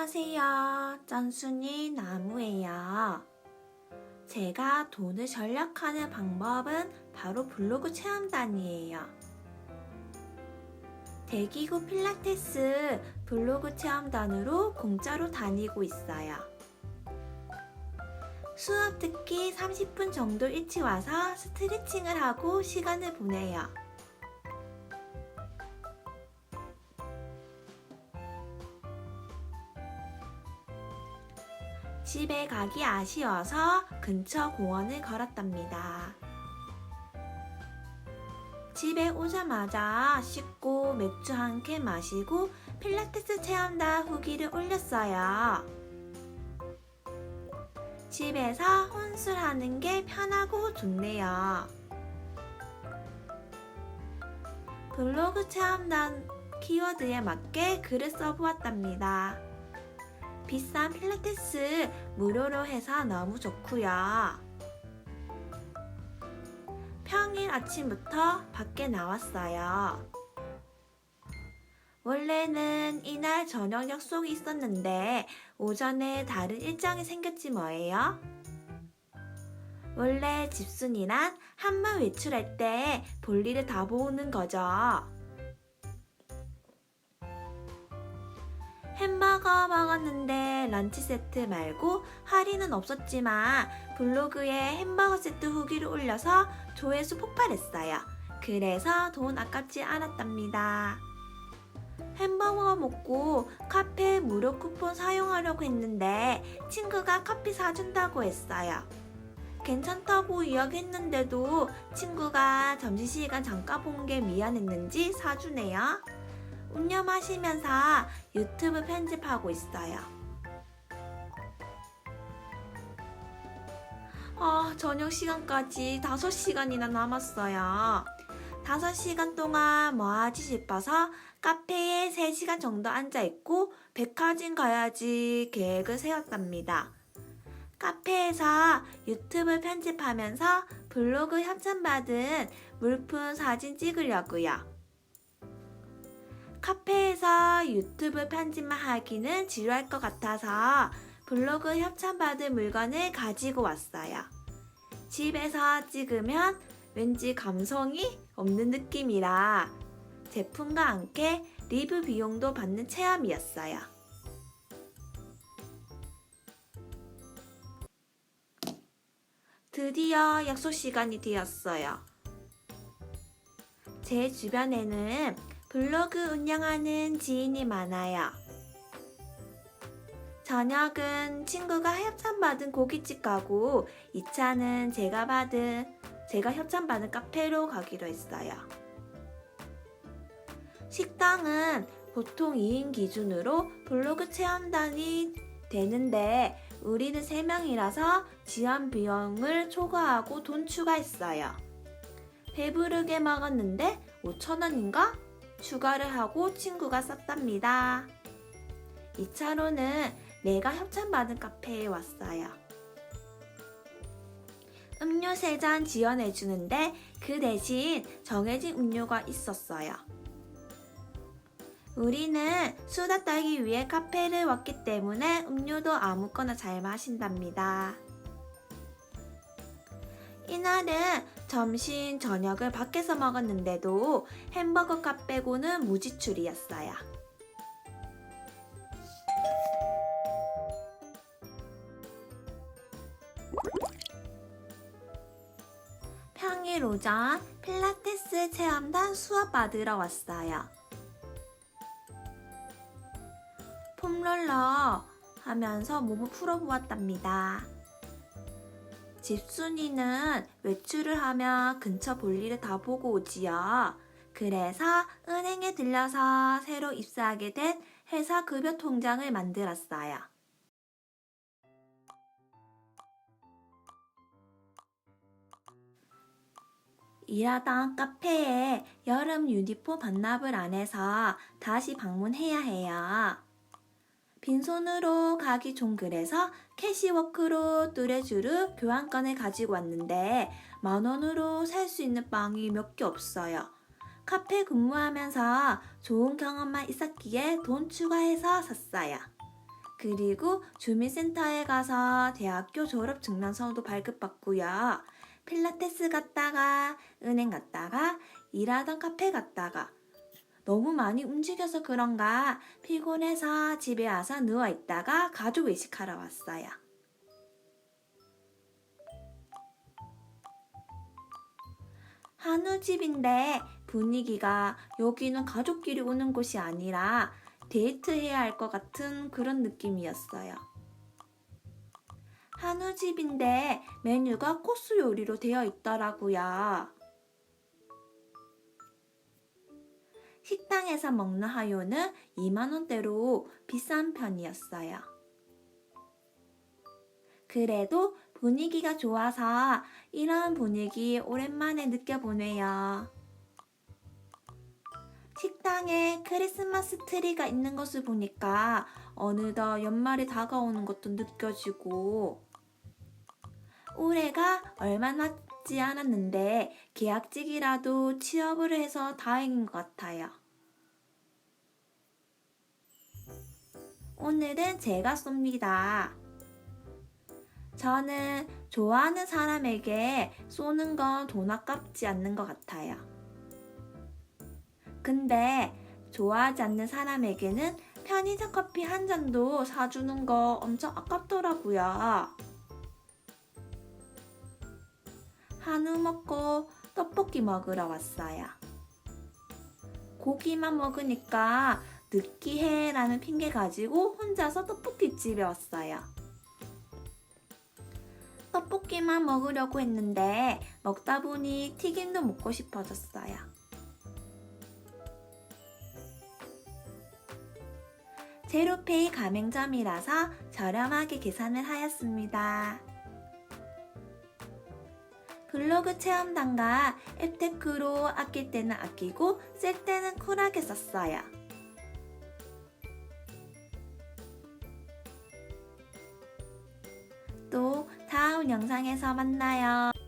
안녕하세요. 짠순이 나무예요. 제가 돈을 절약하는 방법은 바로 블로그 체험단이에요. 대기구 필라테스 블로그 체험단으로 공짜로 다니고 있어요. 수업 듣기 30분 정도 일찍 와서 스트레칭을 하고 시간을 보내요. 집에 가기 아쉬워서 근처 공원을 걸었답니다. 집에 오자마자 씻고 맥주 한 캔 마시고 필라테스 체험단 후기를 올렸어요. 집에서 혼술하는 게 편하고 좋네요. 블로그 체험단 키워드에 맞게 글을 써보았답니다. 비싼 필라테스 무료로 해서 너무 좋고요. 평일 아침부터 밖에 나왔어요. 원래는 이날 저녁 약속이 있었는데 오전에 다른 일정이 생겼지 뭐예요? 원래 집순이란 한번 외출할 때 볼일을 다 보는 거죠. 햄버거 먹었는데 런치 세트 말고 할인은 없었지만 블로그에 햄버거 세트 후기를 올려서 조회수 폭발했어요. 그래서 돈 아깝지 않았답니다. 햄버거 먹고 카페 무료 쿠폰 사용하려고 했는데 친구가 커피 사준다고 했어요. 괜찮다고 이야기했는데도 친구가 점심시간 잠깐 본 게 미안했는지 사주네요. 음료 마시면서 유튜브 편집하고 있어요. 아, 저녁 시간까지 5시간이나 남았어요. 5시간 동안 뭐 하지 싶어서 카페에 3시간 정도 앉아있고 백화점 가야지 계획을 세웠답니다. 카페에서 유튜브 편집하면서 블로그 협찬받은 물품 사진 찍으려고요. 카페에서 유튜브 편집만 하기는 지루할 것 같아서 블로그 협찬받은 물건을 가지고 왔어요. 집에서 찍으면 왠지 감성이 없는 느낌이라 제품과 함께 리뷰 비용도 받는 체험이었어요. 드디어 약속 시간이 되었어요. 제 주변에는 블로그 운영하는 지인이 많아요. 저녁은 친구가 협찬받은 고깃집 가고 2차는 제가 받은 제가 협찬받은 카페로 가기로 했어요. 식당은 보통 2인 기준으로 블로그 체험단이 되는데 우리는 3명이라서 지원 비용을 초과하고 돈 추가했어요. 배부르게 먹었는데 5천원인가? 추가를 하고 친구가 썼답니다. 2차로는 내가 협찬받은 카페에 왔어요. 음료 3잔 지원해주는데 그 대신 정해진 음료가 있었어요. 우리는 수다 떨기 위해 카페를 왔기 때문에 음료도 아무거나 잘 마신답니다. 이날은 점심, 저녁을 밖에서 먹었는데도 햄버거 값 빼고는 무지출이었어요. 평일 오전 필라테스 체험단 수업 받으러 왔어요. 폼롤러 하면서 몸을 풀어보았답니다. 집순이는 외출을 하면 근처 볼일을 다 보고 오지요. 그래서 은행에 들려서 새로 입사하게 된 회사 급여 통장을 만들었어요. 일하던 카페에 여름 유니폼 반납을 안 해서 다시 방문해야 해요. 빈손으로 가기 좀 그래서 캐시워크로 뚜레쥬르 교환권을 가지고 왔는데 만 원으로 살 수 있는 빵이 몇 개 없어요. 카페 근무하면서 좋은 경험만 있었기에 돈 추가해서 샀어요. 그리고 주민센터에 가서 대학교 졸업 증명서도 발급받고요. 필라테스 갔다가 은행 갔다가 일하던 카페 갔다가 너무 많이 움직여서 그런가 피곤해서 집에 와서 누워 있다가 가족 외식하러 왔어요. 한우 집인데 분위기가 여기는 가족끼리 오는 곳이 아니라 데이트해야 할 것 같은 그런 느낌이었어요. 한우 집인데 메뉴가 코스 요리로 되어 있더라고요. 식당에서 먹는 하요는 2만원대로 비싼 편이었어요. 그래도 분위기가 좋아서 이런 분위기 오랜만에 느껴보네요. 식당에 크리스마스 트리가 있는 것을 보니까 어느덧 연말이 다가오는 것도 느껴지고 올해가 얼마 남지 않았는데 계약직이라도 취업을 해서 다행인 것 같아요. 오늘은 제가 쏩니다. 저는 좋아하는 사람에게 쏘는 건 돈 아깝지 않는 것 같아요. 근데 좋아하지 않는 사람에게는 편의점 커피 한 잔도 사주는 거 엄청 아깝더라고요. 한우 먹고 떡볶이 먹으러 왔어요. 고기만 먹으니까 느끼해 라는 핑계 가지고 혼자서 떡볶이 집에 왔어요. 떡볶이만 먹으려고 했는데 먹다 보니 튀김도 먹고 싶어졌어요. 제로페이 가맹점이라서 저렴하게 계산을 하였습니다. 블로그 체험단과 앱테크로 아낄 때는 아끼고 쓸 때는 쿨하게 썼어요. 영상에서 만나요.